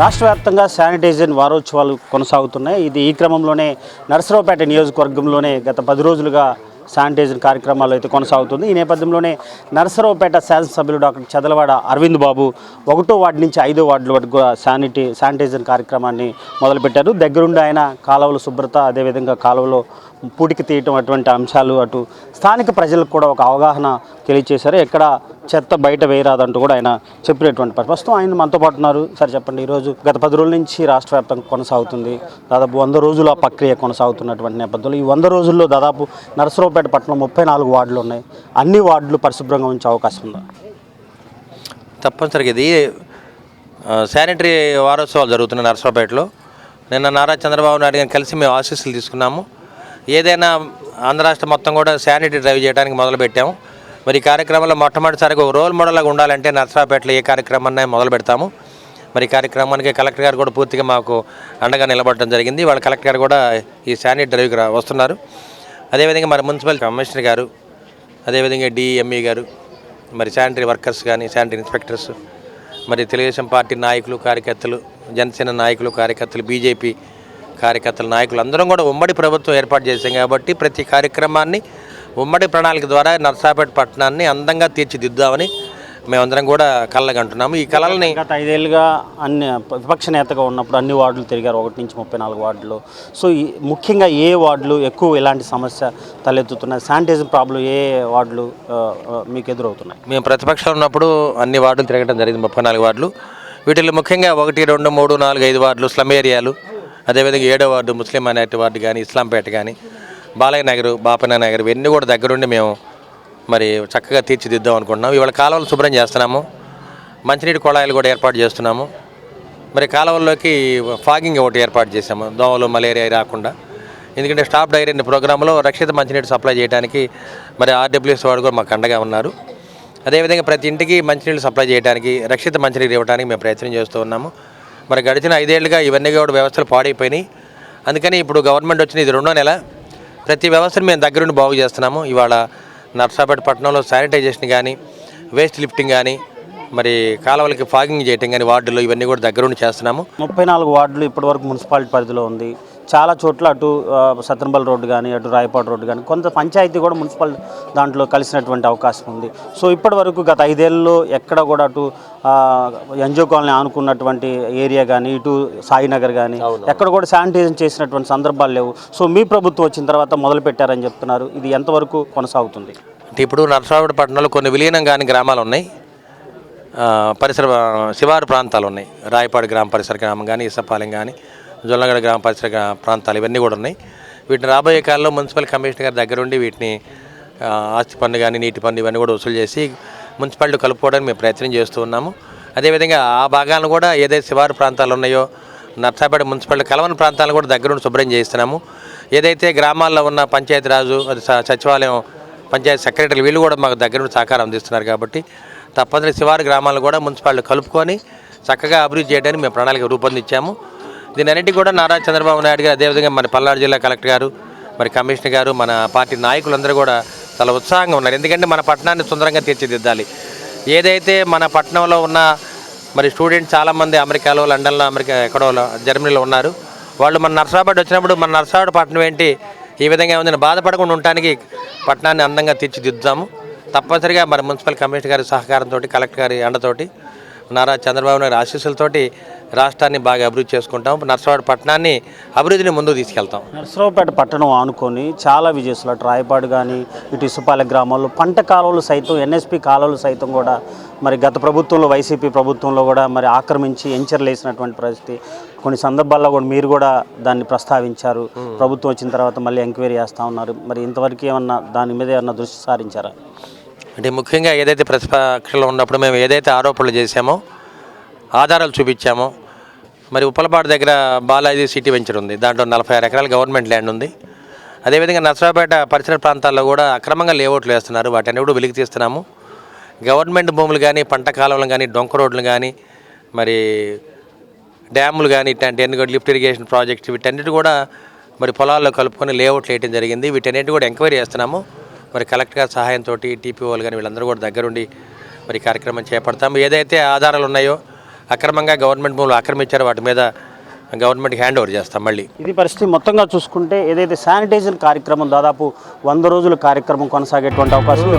రాష్ట్ర వ్యాప్తంగా శానిటైజేషన్ వారోత్సవాలు కొనసాగుతున్నాయి. ఇది ఈ క్రమంలోనే నరసరావుపేట నియోజకవర్గంలోనే గత పది రోజులుగా శానిటైజర్ కార్యక్రమాలు అయితే కొనసాగుతుంది. ఈ నేపథ్యంలోనే నరసరావుపేట శాసనసభ్యులు డాక్టర్ చదలవాడ అరవింద్ బాబు ఒకటో వార్డు నుంచి ఐదో వార్డుల వరకు కూడా శానిటీ కార్యక్రమాన్ని మొదలుపెట్టారు. దగ్గరుండి ఆయన కాలువల శుభ్రత అదేవిధంగా కాలువలో పూటికి తీయటం అటువంటి అంశాలు అటు స్థానిక ప్రజలకు కూడా ఒక అవగాహన తెలియచేశారు. ఎక్కడ చెత్త బయట వేయరాదంటూ కూడా ఆయన చెప్పినటువంటి ప్రస్తుతం ఆయన మనతో పాటు ఉన్నారు. సార్ చెప్పండి ఈరోజు గత పది రోజుల నుంచి రాష్ట్ర వ్యాప్తంగా కొనసాగుతుంది. దాదాపు వంద రోజులు ఆ ప్రక్రియ కొనసాగుతున్నటువంటి నేపథ్యంలో ఈ వంద రోజుల్లో దాదాపు నరసరావుపేట పట్టణం ముప్పై నాలుగు వార్డులు ఉన్నాయి. అన్ని వార్డులు పరిశుభ్రంగా ఉంచే అవకాశం ఉందా? తప్పనిసరిగా ఇది శానిటరీ వారోత్సవాలు జరుగుతున్నాయి నరసరావుపేటలో. నిన్న నారా చంద్రబాబు నాయుడు గారిని కలిసి మేము ఆశీస్సులు తీసుకున్నాము. ఏదైనా ఆంధ్ర రాష్ట్రం మొత్తం కూడా శానిటరీ డ్రైవ్ చేయడానికి మొదలుపెట్టాము. మరి ఈ కార్యక్రమంలో మొట్టమొదటిసారిగా ఒక రోల్ మోడల్గా ఉండాలంటే నర్సరాపేటలో ఏ కార్యక్రమాన్ని మొదలు పెడతాము. మరి కార్యక్రమానికి కలెక్టర్ గారు కూడా పూర్తిగా మాకు అండగా నిలబడడం జరిగింది. వాళ్ళ కలెక్టర్ గారు కూడా ఈ శానిటరీ డ్రైవ్కి వస్తున్నారు. అదేవిధంగా మరి మున్సిపల్ కమిషనర్ గారు అదేవిధంగా డిఎంఈ గారు మరి శానిటరీ వర్కర్స్ కానీ శానిటరీ ఇన్స్పెక్టర్స్ మరి తెలుగుదేశం పార్టీ నాయకులు కార్యకర్తలు జనసేన నాయకులు కార్యకర్తలు బీజేపీ కార్యకర్తల నాయకులు అందరం కూడా ఉమ్మడి ప్రభుత్వం ఏర్పాటు చేశాం కాబట్టి ప్రతి కార్యక్రమాన్ని ఉమ్మడి ప్రణాళిక ద్వారా నర్సాపేట పట్టణాన్ని అందంగా తీర్చిదిద్దామని మేమందరం కూడా కళ్ళగంటున్నాము. ఈ కళల్ని గత ఐదేళ్ళుగా అన్ని విపక్ష నేతగా ఉన్నప్పుడు అన్ని వార్డులు తిరిగారు. ఒకటి నుంచి ముప్పై నాలుగు వార్డులు. సో ఈ ముఖ్యంగా ఏ వార్డులు ఎక్కువ ఇలాంటి సమస్య తలెత్తుతున్నాయి? శానిటైజర్ ప్రాబ్లం ఏ వార్డులు మీకు ఎదురవుతున్నాయి? మేము ప్రతిపక్షంలో ఉన్నప్పుడు అన్ని వార్డులు తిరగడం జరిగింది. ముప్పై నాలుగు వార్డులు. వీటిలో ముఖ్యంగా ఒకటి రెండు మూడు నాలుగు ఐదు వార్డులు స్లమ్ ఏరియాలు. అదేవిధంగా ఏడో వార్డు ముస్లిం మైనార్టీ వార్డు కానీ ఇస్లాంపేట కానీ బాలయ్య నగర్ బాపన్న నగర్ ఇవన్నీ కూడా దగ్గరుండి మేము మరి చక్కగా తీర్చిదిద్దాం అనుకుంటున్నాం. ఇవాళ కాలువలు శుభ్రం చేస్తున్నాము. మంచినీటి కుళాయిలు కూడా ఏర్పాటు చేస్తున్నాము. మరి కాలువల్లోకి ఫాగింగ్ ఒకటి ఏర్పాటు చేసాము దోమలు మలేరియా రాకుండా. ఎందుకంటే స్టాప్ డైరీ ప్రోగ్రాంలో రక్షిత మంచినీటి సప్లై చేయడానికి మరి ఆర్డబ్ల్యూఎస్ వాడు కూడా మాకు అండగా ఉన్నారు. అదేవిధంగా ప్రతి ఇంటికి మంచినీళ్ళు సప్లై చేయడానికి రక్షిత మంచినీరు ఇవ్వడానికి మేము ప్రయత్నం చేస్తూ ఉన్నాము. మరి గడిచిన ఐదేళ్ళుగా ఇవన్నీ కూడా వ్యవస్థలు పాడైపోయినాయి. అందుకని ఇప్పుడు గవర్నమెంట్ వచ్చిన ఇది రెండో నెల. ప్రతి వ్యవస్థను మేము దగ్గరుండి బాగు చేస్తున్నాము. ఇవాళ నర్సాపేట పట్టణంలో శానిటైజేషన్ కానీ వేస్ట్ లిఫ్టింగ్ కానీ మరి కాలువలకి ఫాగింగ్ చేయటం కానీ వార్డులు ఇవన్నీ కూడా దగ్గరుండి చేస్తున్నాము. ముప్పై నాలుగు వార్డులు ఇప్పటివరకు మున్సిపాలిటీ పరిధిలో ఉంది. చాలా చోట్ల అటు సత్రంబల్ రోడ్డు కానీ అటు రాయపాడు రోడ్డు కానీ కొంత పంచాయతీ కూడా మున్సిపల్ దాంట్లో కలిసినటువంటి అవకాశం ఉంది. సో ఇప్పటి వరకు గత ఐదేళ్ళలో ఎక్కడ కూడా అటు ఎన్జిఓ కాలనీ ఆనుకున్నటువంటి ఏరియా కానీ ఇటు సాయినగర్ కానీ ఎక్కడ కూడా శానిటైజేషన్ చేసినటువంటి సందర్భాలు లేవు. సో మీ ప్రభుత్వం వచ్చిన తర్వాత మొదలు పెట్టారని చెప్తున్నారు. ఇది ఎంతవరకు కొనసాగుతుంది? అంటే ఇప్పుడు నరసరావుపేట పట్టణంలో కొన్ని విలీనం కాని గ్రామాలు ఉన్నాయి. పరిసర శివారు ప్రాంతాలు ఉన్నాయి. రాయపాడు గ్రామ పరిసర గ్రామం కానీ ఇసపాలెం కానీ జొల్లగడ గ్రామ పరిసర ప్రాంతాలు ఇవన్నీ కూడా ఉన్నాయి. వీటిని రాబోయే కాలంలో మున్సిపల్ కమిషనర్ గారి దగ్గరుండి వీటిని ఆస్తి పన్ను కానీ నీటి పన్ను ఇవన్నీ కూడా వసూలు చేసి మున్సిపాలిటీ కలుపుకోవడానికి మేము ప్రయత్నం చేస్తూ ఉన్నాము. అదేవిధంగా ఆ భాగాలను కూడా ఏదైతే శివారు ప్రాంతాలు ఉన్నాయో నర్సాపేట మున్సిపాలిటీ కలవని ప్రాంతాలను కూడా దగ్గరుండి శుభ్రం చేయిస్తున్నాము. ఏదైతే గ్రామాల్లో ఉన్న పంచాయతీరాజు అది స- సచివాలయం పంచాయతీ సెక్రటరీలు వీళ్ళు కూడా మాకు దగ్గరుండి సహకారం అందిస్తున్నారు కాబట్టి తప్పనిసరి శివారు గ్రామాలను కూడా మున్సిపాలిటీ కలుపుకొని చక్కగా అభివృద్ధి చేయడానికి మేము ప్రణాళిక రూపొందించాము. దీని కూడా నారా చంద్రబాబు నాయుడు గారు అదేవిధంగా మన పల్నాడు జిల్లా కలెక్టర్ గారు మరి కమిషనర్ గారు మన పార్టీ నాయకులందరూ కూడా చాలా ఉత్సాహంగా ఉన్నారు. ఎందుకంటే మన పట్టణాన్ని సుందరంగా తీర్చిదిద్దాలి. ఏదైతే మన పట్టణంలో ఉన్న మరి స్టూడెంట్స్ చాలామంది అమెరికాలో లండన్లో అమెరికా ఎక్కడో జర్మనీలో ఉన్నారు. వాళ్ళు మన నర్సాబాద్ వచ్చినప్పుడు మన నర్సాబాద్ పట్టణం ఏంటి ఈ విధంగా ఉందని బాధపడకుండా ఉండటానికి పట్టణాన్ని అందంగా తీర్చిదిద్దాము. తప్పనిసరిగా మరి మున్సిపల్ కమిషనర్ గారి సహకారంతో కలెక్టర్ గారి అండతోటి నారా చంద్రబాబు నాయుడు ఆశీస్సులతోటి రాష్ట్రాన్ని బాగా అభివృద్ధి చేసుకుంటాం. నర్సవాడ పట్టణాన్ని అభివృద్ధిని ముందుకు తీసుకెళ్తాం. నరసరావుపేట పట్టణం ఆనుకొని చాలా విజయసులు అటు రాయపాడు కానీ ఇటు ఇసుపాలె గ్రామాల్లో పంట కాలువలు సైతం ఎన్ఎస్పి కాలువలు సైతం కూడా మరి గత ప్రభుత్వంలో వైసీపీ ప్రభుత్వంలో కూడా మరి ఆక్రమించి ఎంచర్లు వేసినటువంటి పరిస్థితి. కొన్ని సందర్భాల్లో కూడా మీరు కూడా దాన్ని ప్రస్తావించారు. ప్రభుత్వం వచ్చిన తర్వాత మళ్ళీ ఎంక్వైరీ చేస్తూ ఉన్నారు. మరి ఇంతవరకు ఏమన్నా దాని మీద ఏమన్నా దృష్టి సారించారా? అంటే ముఖ్యంగా ఏదైతే ప్రతిపక్షంలో ఉన్నప్పుడు మేము ఏదైతే ఆరోపణలు చేశామో ఆధారాలు చూపించామో మరి ఉప్పలపాడు దగ్గర బాలాజీ సిటీ వెంచర్ ఉంది. దాంట్లో నలభై ఆరు ఎకరాలు గవర్నమెంట్ ల్యాండ్ ఉంది. అదేవిధంగా నర్సరాపేట పరిసర ప్రాంతాల్లో కూడా అక్రమంగా లేఅవుట్లు వేస్తున్నారు. వాటిని కూడా వెలికి తీస్తున్నాము. గవర్నమెంట్ భూములు కానీ పంట కాలువలు కానీ డొంక రోడ్లు కానీ మరి డ్యాములు కానీ ఇట్లాంటి అన్ని కూడా లిఫ్ట్ ఇరిగేషన్ ప్రాజెక్ట్స్ వీటన్నిటి కూడా మరి పొలాల్లో కలుపుకొని లేఅవుట్లు వేయడం జరిగింది. వీటన్నిటి కూడా ఎంక్వైరీ చేస్తున్నాము. మరి కలెక్టర్ గారి సహాయంతో టీపీఓలు కానీ వీళ్ళందరూ కూడా దగ్గరుండి మరి కార్యక్రమం చేపడతాము ఏదైతే ఆధారాలు ఉన్నాయో అక్రమంగా గవర్నమెంట్ భూములు ఆక్రమించారో వాటి మీద గవర్నమెంట్కి హ్యాండ్ ఓవర్ చేస్తాం మళ్ళీ. ఇది పరిస్థితి మొత్తంగా చూసుకుంటే ఏదైతే శానిటైజర్ కార్యక్రమం దాదాపు వంద రోజుల కార్యక్రమం కొనసాగేటువంటి అవకాశం